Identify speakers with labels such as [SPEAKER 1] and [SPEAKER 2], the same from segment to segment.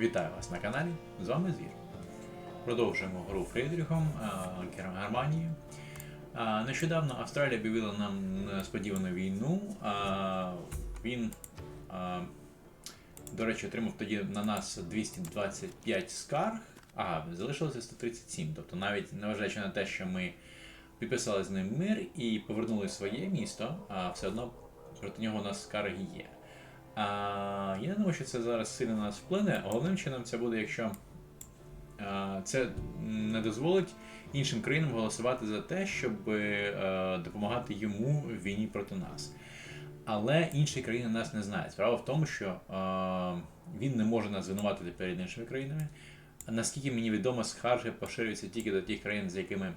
[SPEAKER 1] Вітаю вас на каналі. З вами Звір. Продовжуємо гру Фрейдріхом Германії. А, Нещодавно Австралія об'явила нам несподівану війну. Він, до речі, отримав тоді на нас 225 скарг, а залишилося 137. Тобто навіть незважаючи на те, що ми підписали з ним мир і повернули своє місто, все одно проти нього у нас скарги є. А, я не думаю, що це зараз сильно на нас вплине. Головним чином це буде, якщо а, це не дозволить іншим країнам голосувати за те, щоб е, допомагати йому в війні проти нас. Але інші країни нас не знають. Справа в тому, що е, він не може нас звинуватити перед іншими країнами. Наскільки мені відомо, скарги поширюються тільки до тих країн, з якими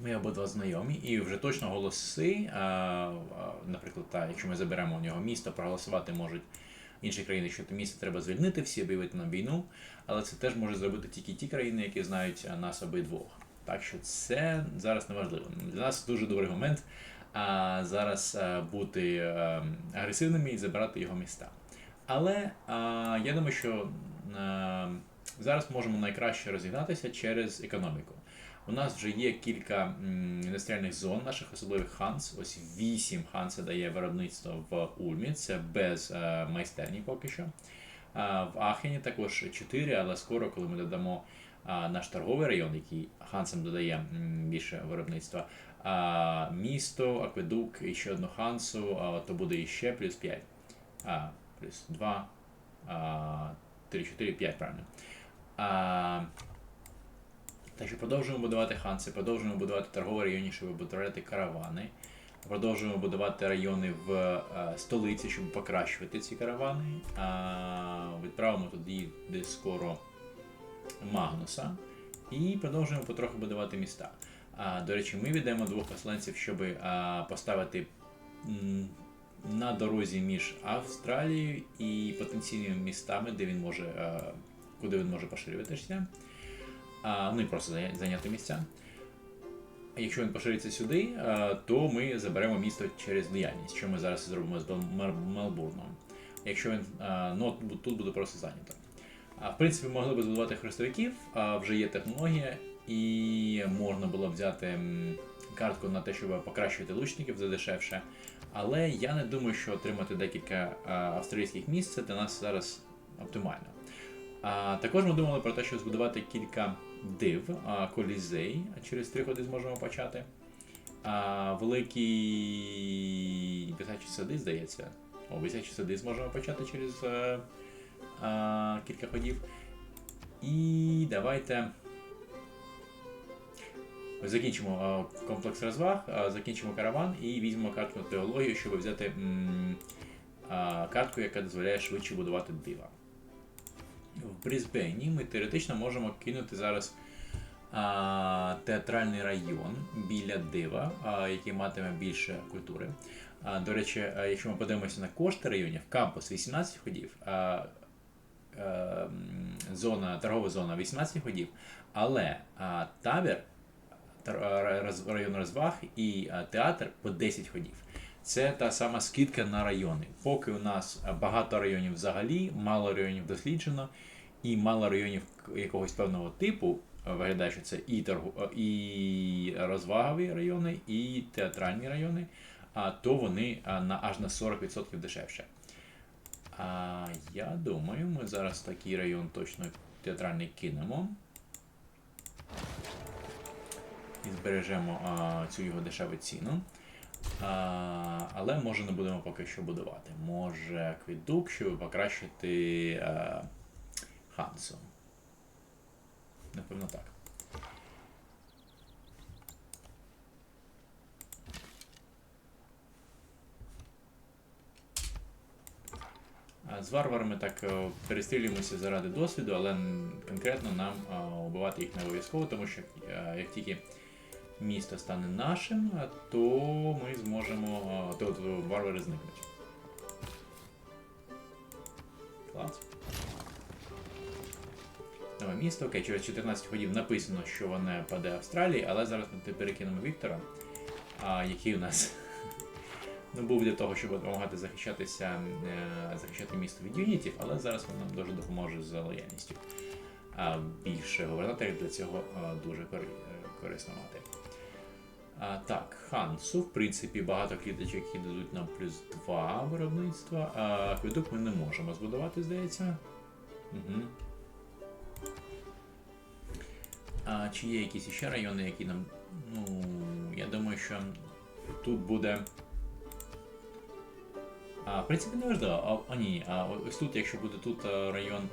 [SPEAKER 1] ми обидва знайомі, і вже точно голоси, наприклад, та, якщо ми заберемо у нього місто, проголосувати можуть інші країни, що це місто треба звільнити, всі об'явити нам війну, але це теж може зробити тільки ті країни, які знають нас обидвох. Так що це зараз не важливо. Для нас дуже добрий момент а, зараз бути агресивними і забирати його міста. Але я думаю, що зараз можемо найкраще розігнатися через економіку. У нас вже є кілька індустріальних зон наших особливих ханс. Ось вісім ханса дає виробництво в Ульмі, це без е, майстерні поки що. В Ахені також чотири, але скоро, коли ми додамо наш торговий район, який хансам додає більше виробництва, місто, акведук і ще одну хансу, то буде іще плюс 5. А, плюс 2, а, 3, 4, 5, правильно. А, так що продовжуємо будувати ханси, продовжуємо будувати торгові райони, щоб будувати каравани. Продовжуємо будувати райони в е, столиці, щоб покращувати ці каравани. А, відправимо туди десь скоро Магнуса. І продовжуємо потроху будувати міста. А, до речі, ми віддаємо двох посланців, щоб а, поставити м, на дорозі між Австралією і потенційними містами, де він може, а, куди він може поширюватися а, ну і просто зайняти місця. Якщо він пошириться сюди, то ми заберемо місто через діяльність, що ми зараз зробимо з Мелбурном. Якщо він ну, тут буде просто зайнято. В принципі, могли б збудувати хрестовиків, а вже є технологія, і можна було взяти картку на те, щоб покращувати лучників за дешевше. Але я не думаю, що отримати декілька а, австралійських місць це для нас зараз оптимально. Також ми думали про те, щоб збудувати кілька див, колізей, а через три ходи зможемо почати. А, великі висячі сади, здається. О, висячі сади зможемо почати через е, а, кілька ходів. І давайте. Закінчимо а, комплекс розваг, а, закінчимо караван і візьмемо картку теологію, щоб взяти м, а, картку, яка дозволяє швидше будувати дива в Брізбені ми теоретично можемо кинути зараз а, театральний район біля дива, а, який матиме більше культури. А, до речі, якщо ми подивимося на кошти районів, кампус 18 ходів, а, а, зона, торгова зона 18 ходів, але а, табір, район розваг і театр по 10 ходів. Це та сама скидка на райони. Поки у нас багато районів взагалі, мало районів досліджено, і мало районів якогось певного типу, виглядає, що це і, торгу, і розвагові райони, і театральні райони, а то вони на аж на 40% дешевше. А я думаю, ми зараз такий район точно театральний кинемо. І збережемо а, цю його дешеву ціну. А, але може не будемо поки що будувати. Може акведук, щоб покращити а, Хансу. Напевно так. З варварами так е, перестрілюємося заради досвіду, але конкретно нам а, убивати їх не обов'язково, тому що е, як тільки місто стане нашим, то ми зможемо. То, то варвари зникнуть. Клас. Нове місто. Окей, через 14 ходів написано, що воно паде Австралії, але зараз ми перекинемо Віктора, а, який у нас Ну, був для того, щоб допомагати захищатися, е, захищати місто від юнітів, але зараз він нам дуже допоможе з лояльністю. А більше губернаторів для цього дуже е, корисно мати. А, так, Хансу, в принципі, багато кліточок, які дадуть нам плюс 2 виробництва. А акведук ми не можемо збудувати, здається. Угу. А чи є якісь ще райони, які нам. Ну, я думаю, що тут буде. А, в принципі, не важливо. А, а ні, а ось тут, якщо буде тут район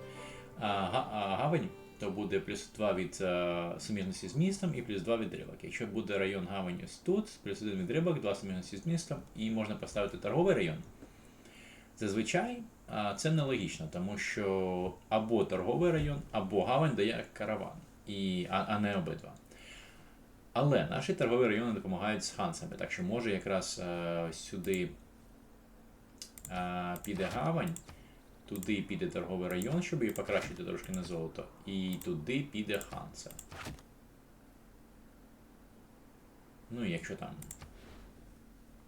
[SPEAKER 1] а, а, гавань, то буде плюс 2 від а, сумірності з містом і плюс 2 від рибок. Якщо буде район гавань ось тут, плюс 1 від рибок, 2 сумірності з містом, і можна поставити торговий район. Зазвичай а, це нелогічно, тому що або торговий район, або гавань дає караван, і, а, а не обидва. Але наші торгові райони допомагають з хансами, так що може якраз е, сюди е, піде гавань, туди піде торговий район, щоб її покращити трошки на золото, і туди піде ханса. Ну якщо там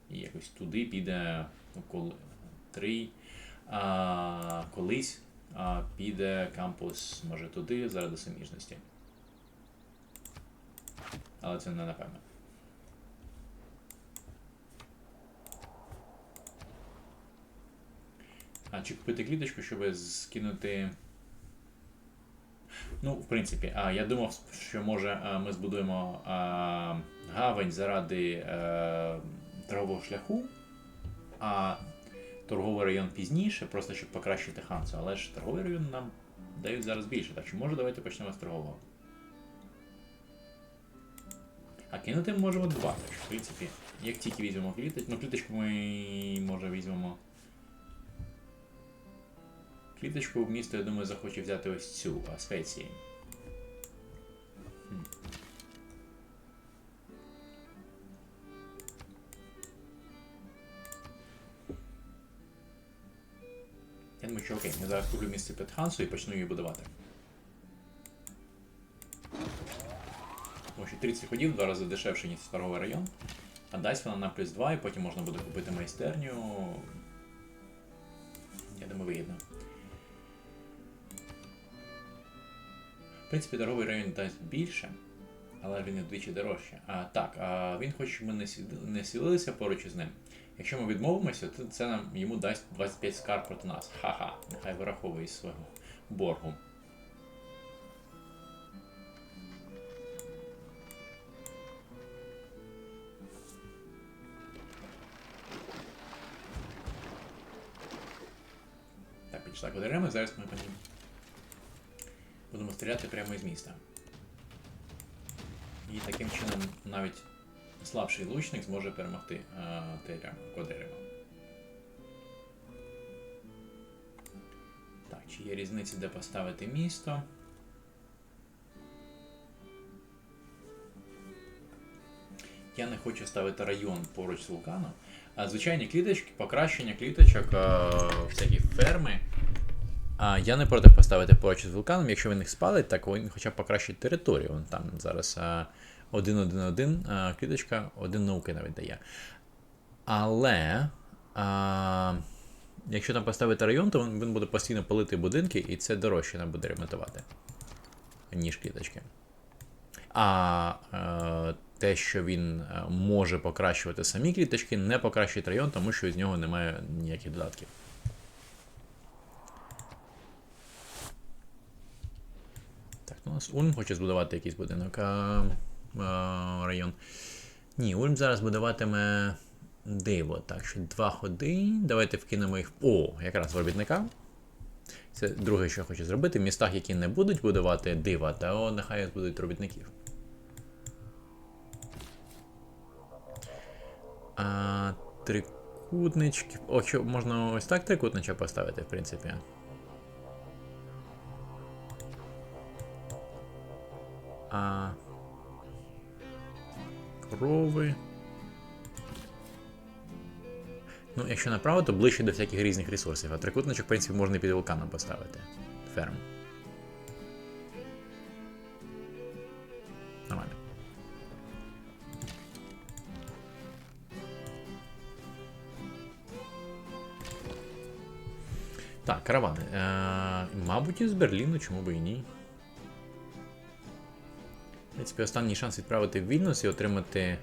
[SPEAKER 1] якось туди піде коли, три, а, колись а, піде кампус, може туди, заради суміжності. Але це не напевно. А чи купити кліточку, щоб скинути. Ну, в принципі, а, я думав, що може ми збудуємо а, гавань заради а, торгового шляху, а торговий район пізніше, просто щоб покращити Хансу. Але ж торговий район нам дають зараз більше, так що може давайте почнемо з торгового. А кинути можемо два, що, в принципі, як тільки візьмемо кліточку, ну кліточку ми може візьмемо. Кліточку в місто, я думаю, захоче взяти ось цю а, спеції. Хм. Я думаю, що окей, я зараз куплю місце під Хансу і почну її будувати. Тому 30 ходів два рази дешевше, ніж торговий район. А дасть вона на плюс 2, і потім можна буде купити майстерню. Я думаю, вигідно. В принципі, торговий район дасть більше, але він вдвічі дорожче. А так, а він хоче, щоб ми не, сіли, не сілилися поруч із ним. Якщо ми відмовимося, то це нам йому дасть 25 скарб проти нас. Ха-ха, нехай вираховує із свого боргу. Так, квадрима, зараз ми ним будемо стріляти прямо із міста. І таким чином навіть слабший лучник зможе перемогти Теря Квадрима. Так, чи є різниця, де поставити місто? Я не хочу ставити район поруч з вулканом. А звичайні кліточки, покращення кліточок, всякі ферми. Я не проти поставити поруч з вулканом, якщо він їх спалить, так він хоча б покращить територію. Вон там зараз 1-1-1 кліточка, один науки навіть дає. Але а, якщо там поставити район, то він, буде постійно палити будинки, і це дорожче нам буде ремонтувати, ніж кліточки. А е, те, що він може покращувати самі кліточки, не покращить район, тому що з нього немає ніяких додатків. Так, ну у Ульм хоче збудувати якийсь будинок. А, район. Ні, Ульм зараз будуватиме диво. Так, що два ходи. Давайте вкинемо їх. О, якраз робітника. Це друге, що я хочу зробити. В містах, які не будуть будувати дива, то нехай будуть робітників. А, трикутнички. О, що, можна ось так трикутничок поставити, в принципі. А... Корови. Ну, якщо направо, то ближче до всяких різних ресурсів. А трикутничок, в принципі, можна і під вулканом поставити. Ферм. Нормально. Так, каравани. Е, Мабуть, із Берліну, чому би і ні. Принципі, останній шанс відправити в Вільнюс і отримати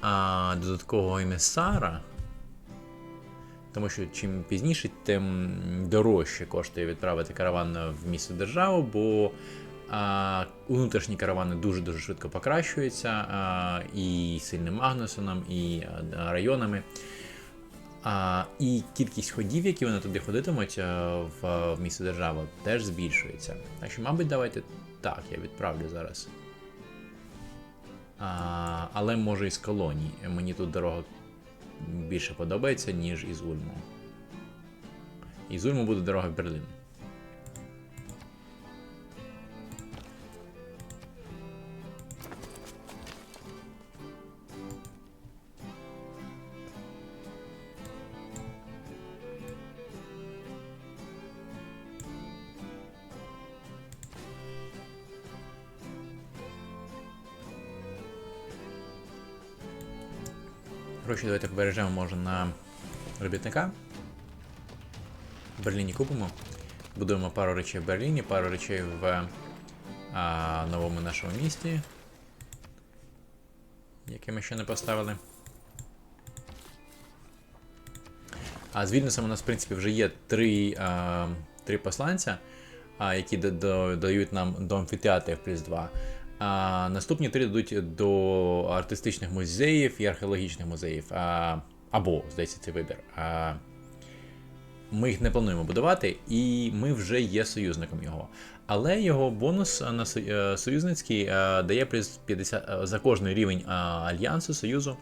[SPEAKER 1] а, додаткового емісара. Тому що чим пізніше, тим дорожче коштує відправити караван в місто державу, бо а, внутрішні каравани дуже-дуже швидко покращуються а, і сильним Магнусоном, і а, районами. А, і кількість ходів, які вони туди ходитимуть в, в місто держави, теж збільшується. Так що, мабуть, давайте так, я відправлю зараз. А, але може із колоній. Мені тут дорога більше подобається, ніж із Ульму. Із Ульму буде дорога в Берлін. Давайте побережемо, може, на робітника. В Берліні купимо. Будуємо пару речей в Берліні, пару речей в а, новому нашому місті, яке ми ще не поставили. А з Вільнюсом у нас, в принципі, вже є три, а, три посланця, а, які дають нам до амфітеатрів плюс 2. А, наступні три дадуть до артистичних музеїв і археологічних музеїв. А, або, здається, це вибір. А, ми їх не плануємо будувати, і ми вже є союзником його. Але його бонус на е, союзницький е, дає плюс 50 е, за кожний рівень альянсу, союзу.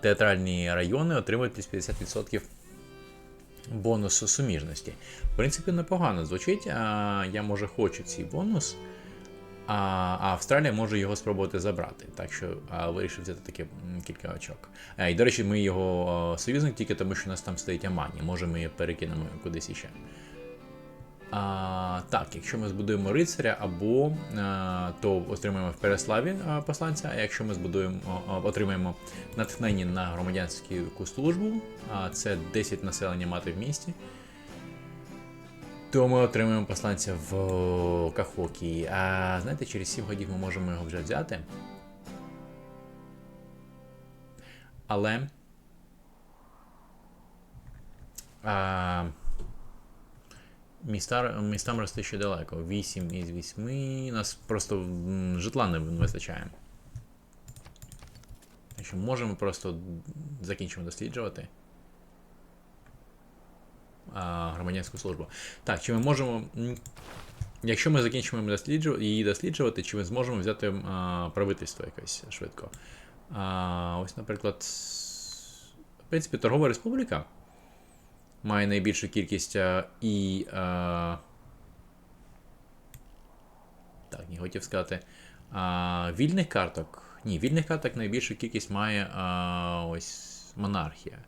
[SPEAKER 1] Театральні райони отримують плюс 50% бонусу суміжності. В принципі, непогано звучить. Я може хочу цей бонус. А, Австралія може його спробувати забрати. Так що вирішив взяти таке кілька очок. А, і до речі, ми його союзник тільки тому, що у нас там стоїть Амані. Може ми перекинемо кудись іще. А, так, якщо ми збудуємо рицаря, або а, то отримаємо в Переславі а, посланця, а якщо ми збудуємо, а, отримаємо натхнення на громадянську службу, а це 10 населення мати в місті, то ми отримуємо посланця в Кахокі. А знаєте, через 7 годів ми можемо його вже взяти. Але. А, міста, містам рости ще далеко. 8 із 8. Нас просто житла не вистачає. Що можемо просто закінчимо досліджувати громадянську службу. Так, чи ми можемо. Якщо ми закінчимо її досліджувати, чи ми зможемо взяти а, правительство якесь швидко? А, ось, наприклад, в принципі, Торгова Республіка має найбільшу кількість і. А, так, не хотів сказати. А, вільних карток. Ні, вільних карток найбільшу кількість має а, ось монархія.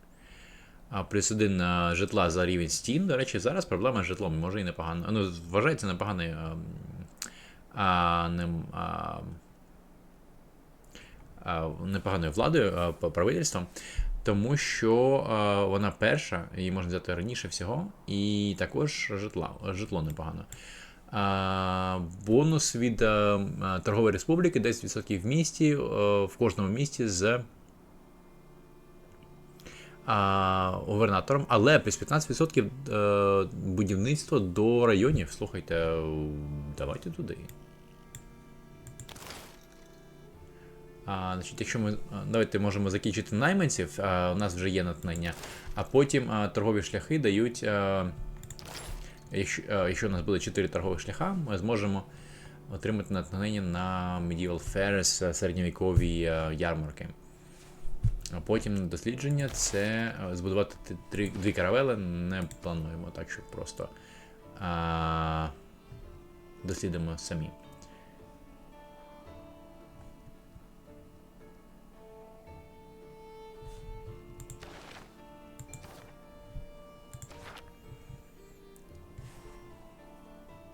[SPEAKER 1] Плюс один житла за рівень стін. До речі, зараз проблема з житлом, може і непогано. Ну, вважається непоганою а, а, а, а, непоганою владою, правительством, тому що а, вона перша, її можна взяти раніше всього, і також житла, житло непогано. А, бонус від а, Торгової республіки 10% в місті, а, в кожному місті з а, але плюс 15% е, будівництво до районів. Слухайте, давайте туди. А, значить, якщо ми. Давайте можемо закінчити найманців, а, у нас вже є натхнення, а потім а, торгові шляхи дають. А, якщо, а, якщо у нас буде 4 торгових шляха, ми зможемо отримати натхнення на Medieval Fairs, середньовікові а, ярмарки. А потім дослідження це е, збудувати три, дві каравели не плануємо, так що просто а, дослідимо самі.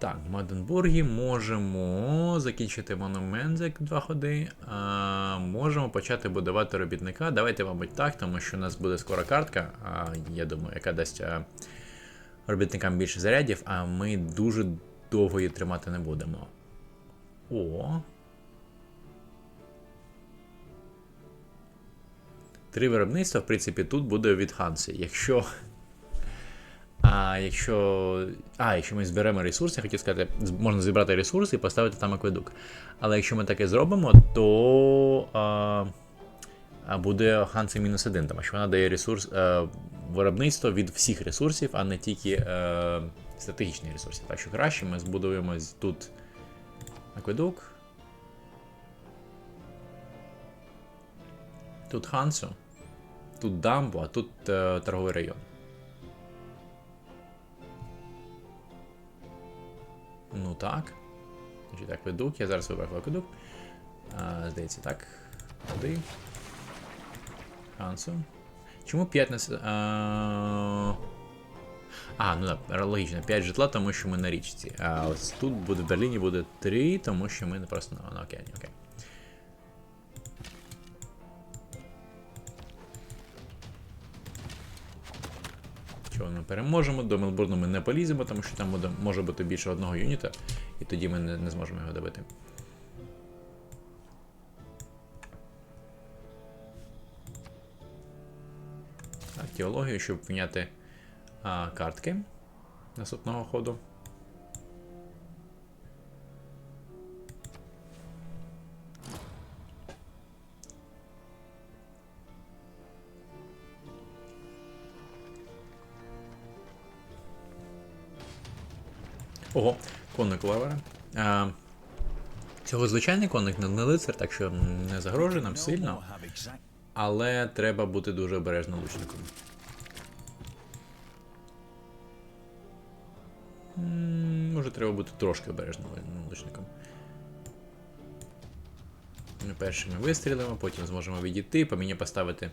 [SPEAKER 1] Так, в Маденбургі можемо закінчити монумент за два ходи. А, можемо почати будувати робітника. Давайте, мабуть, так, тому що у нас буде скоро картка, а, я думаю, яка дасть а, робітникам більше зарядів, а ми дуже довго її тримати не будемо. О. Три виробництва, в принципі, тут буде від Ханси. Якщо. А якщо. А, якщо ми зберемо ресурси, я хотів сказати, можна зібрати ресурси і поставити там акведук. Але якщо ми таке зробимо, то а, а буде Ханси мінус один, тому що вона дає ресурс е, виробництво від всіх ресурсів, а не тільки е, стратегічних ресурсів. Так що краще ми збудуємо тут акведук. Тут Хансу, тут дамбу, а тут е, торговий район. Ну так. Значить, акведук. Я зараз вибрав акведук. Здається, так. Туди. Хансу. Чому 5 на. А, а, ну так, логічно, 5 житла, тому що ми на річці. А ось тут буде в Берліні буде 3, тому що ми просто на, на океані. Окей. Чого ми переможемо? До Мелбурну ми не поліземо, тому що там буде, може бути більше одного юніта, і тоді ми не, не зможемо його добити. Так, щоб вняти а, картки наступного ходу. Ого, конник Лавера. А, цього звичайний конник не лицар, так що не загрожує нам сильно. Але треба бути дуже обережним лучником. Може, треба бути трошки обережним лучником. Ми першими вистрілимо, потім зможемо відійти, по мені поставити.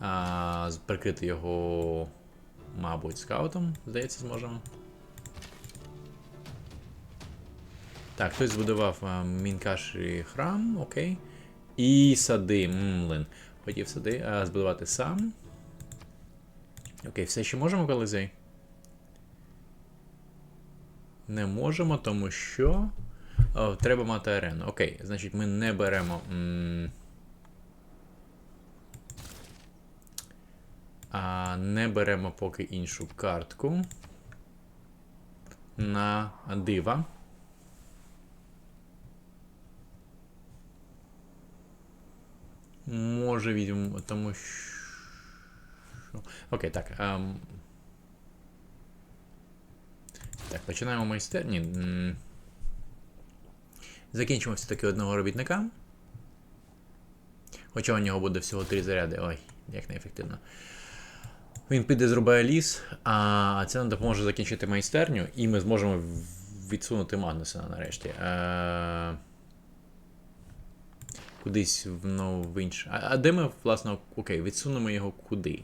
[SPEAKER 1] А, прикрити його, мабуть, скаутом, здається, зможемо. Так, хтось збудував Мінкаші храм, окей. І сади. Млин. Хотів сади а, збудувати сам. Окей, все ще можемо, колизей? Не можемо, тому що. О, треба мати арену. Окей, значить ми не беремо. А, не беремо поки іншу картку. На дива. Може візьмемо, тому що. Окей, так. Ем... Так, починаємо майстерні. Закінчимо все-таки одного робітника. Хоча у нього буде всього три заряди. Ой, як неефективно. Він піде зрубає ліс, а це нам допоможе закінчити майстерню, і ми зможемо відсунути Магнуса нарешті. Е... Кудись ну, в інше. А, а де ми, власне, окей, відсунемо його куди?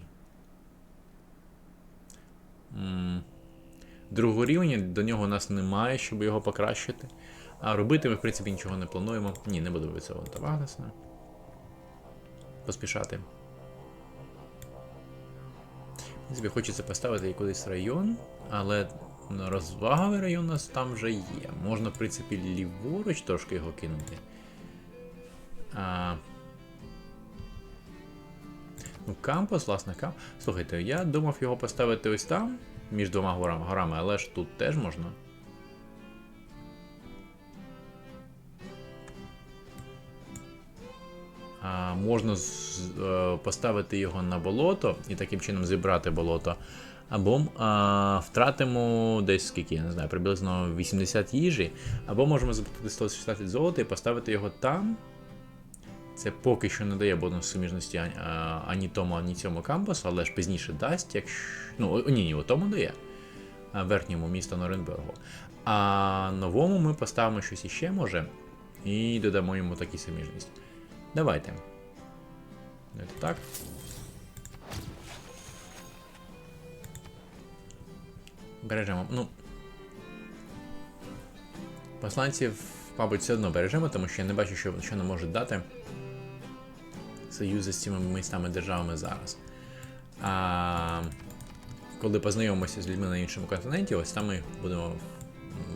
[SPEAKER 1] Другого рівня до нього у нас немає, щоб його покращити. А робити ми, в принципі, нічого не плануємо. Ні, не буду відсовувати Магнуса. Поспішати. В хочеться поставити кудись район, але розваговий район у нас там вже є. Можна, в принципі, ліворуч трошки його кинути. А... Ну, кампус, власне, кампус. Слухайте, я думав його поставити ось там, між двома горами, але ж тут теж можна. А, можна е, поставити його на болото і таким чином зібрати болото. Або а, втратимо десь скільки, я не знаю, приблизно 80 їжі, або можемо заплатити 116 золота і поставити його там. Це поки що не дає бонус суміжності ані, тому, ані цьому кампусу, але ж пізніше дасть, якщо. Ну, ні, ні, тому дає. Верхньому міста Норенбергу. А новому ми поставимо щось іще може. І додамо йому такі суміжність. Давайте так. Бережемо. Ну. Посланців, мабуть, все одно бережемо, тому що я не бачу, що, що нам можуть дати союзи з цими містами державами зараз. А, коли познайомимося з людьми на іншому континенті, ось там ми будемо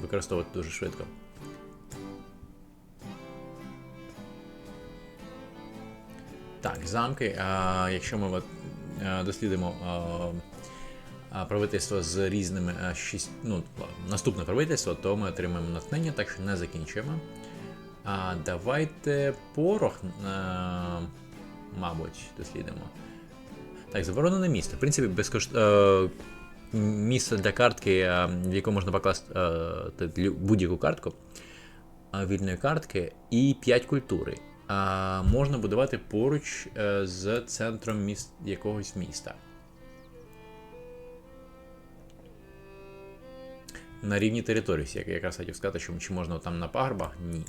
[SPEAKER 1] використовувати дуже швидко. Так, замки. А, якщо ми от, дослідимо а, правительство з різними а, шість, ну, наступне правительство, то ми отримаємо натхнення, так що не закінчуємо. А давайте порох, а, мабуть, дослідимо. Так, заборонене місто. В принципі, безкош... е, місце для картки, е, в яку можна покласти е, будь-яку картку е, вільної картки, і 5 культури. А можна будувати поруч е, з центром міст... якогось міста. На рівні території, як я якраз хотів сказати, що чи можна там на пагорбах? Ні.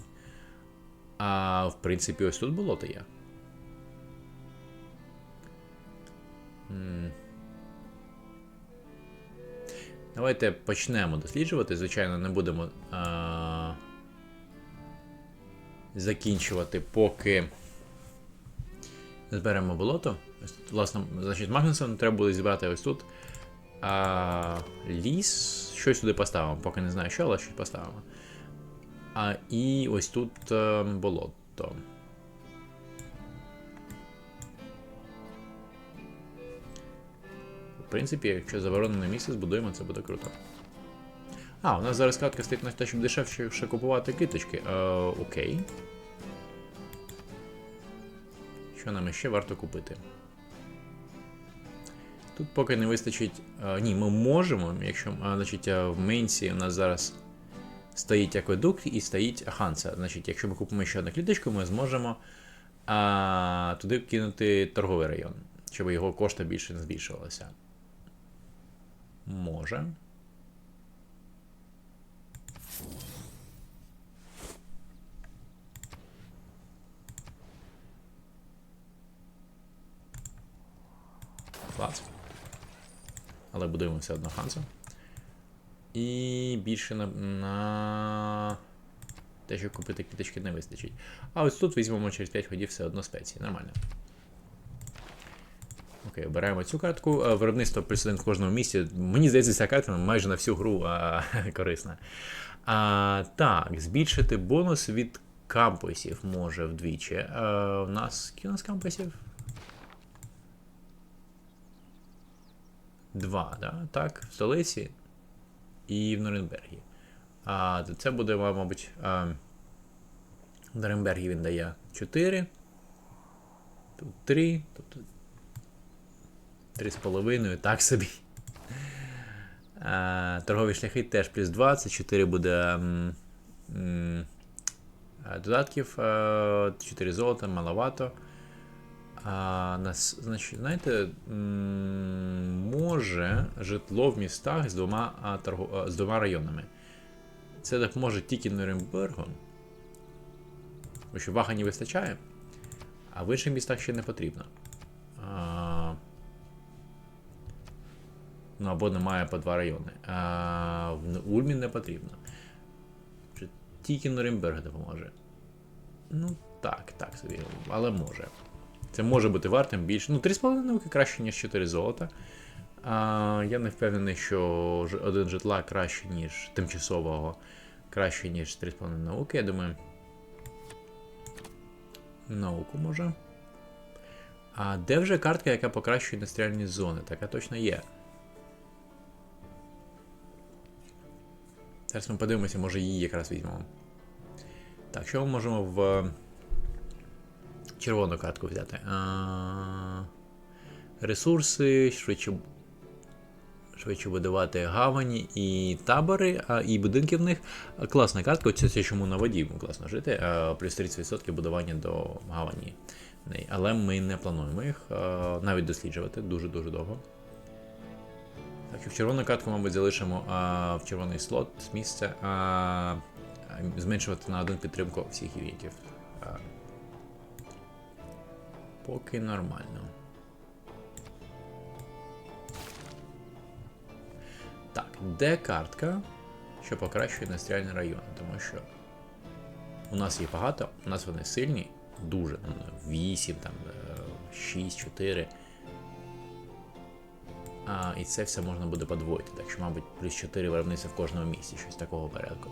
[SPEAKER 1] А в принципі, ось тут болото є. М. Давайте почнемо досліджувати. Звичайно, не будемо а... закінчувати, поки зберемо болото. Ось власне, значить, Магнусом треба буде зібрати ось тут. А, ліс. Щось сюди поставимо, поки не знаю що, але щось поставимо. А, і ось тут е, болото. В принципі, якщо заборонене місце збудуємо, це буде круто. А, у нас зараз картка стоїть на те, щоб дешевше ще купувати киточки. Е, окей. Що нам ще варто купити? Тут поки не вистачить. е, ні, ми можемо, якщо е, значить, е, в Менсі у нас зараз стоїть акведукт і стоїть Ханса. Значить, якщо ми купимо ще одну кліточку, ми зможемо а, туди кинути торговий район, щоб його кошти більше не збільшувалися. Може. Клас. Але будуємо все одно Хансу. І більше на, на те, щоб купити квіточки, не вистачить. А ось тут візьмемо через 5 ходів все одно спеції. Нормально. Окей, обираємо цю картку. Е, Виробництво плюс в кожному місці. Мені здається, ця карта майже на всю гру а, корисна. А, так, збільшити бонус від кампусів може вдвічі. А, у нас у нас кампусів? Два, да? так, в столиці і в Нюрнбергі. А це буде, мабуть, а, в Нюрнбергі він дає 4. Тут 3, тобто 3,5, так собі. Торгові шляхи теж плюс 2, це 4 буде додатків, 4 золота, маловато. А, нас, значить, знаєте, може житло в містах з двома, а, торго, а, з двома районами. Це допоможе тільки Нюрнбергу. Бо що вага не вистачає, а в інших містах ще не потрібно. Ну або немає по два райони. А в Ульмі не потрібно. Тільки Нюрнберг допоможе. Ну, так, так собі, але може. Це може бути вартим більше. Ну, 3,5 науки краще, ніж 4 золота. А, я не впевнений, що один житла краще, ніж тимчасового, краще, ніж 3,5 науки. Я думаю. Науку може. А де вже картка, яка покращує індустріальні зони? Така точно є. Зараз ми подивимося, може її якраз візьмемо. Так, що ми можемо в червону картку взяти? А, ресурси, швидше, швидше будувати гавані і табори, а, і будинки в них. Класна картка, це все, чому на воді класно жити. А, плюс 30% будування до гавані. Але ми не плануємо їх а, навіть досліджувати дуже-дуже довго. В червону картку, мабуть, залишимо а, в червоний слот місце. А, а, зменшувати на один підтримку всіх юнітів. А, поки нормально. Так, де картка, що покращує індустріальні райони? Тому що у нас є багато, у нас вони сильні, дуже. ну, 8, там, 6, 4. А, і це все можна буде подвоїти. Так що, мабуть, плюс 4 виробництва в кожному місці, щось такого порядку.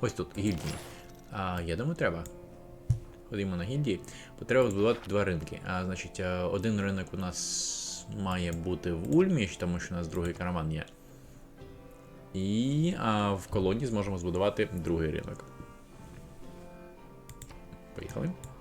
[SPEAKER 1] Ось тут гільдії. А, я думаю, треба. Ходімо на гільдії. Бо треба збудувати два ринки. А, значить, е, один ринок у нас має бути в Ульмі, тому що у нас другий караван є. І а, в колоні зможемо збудувати другий ринок. What are you calling?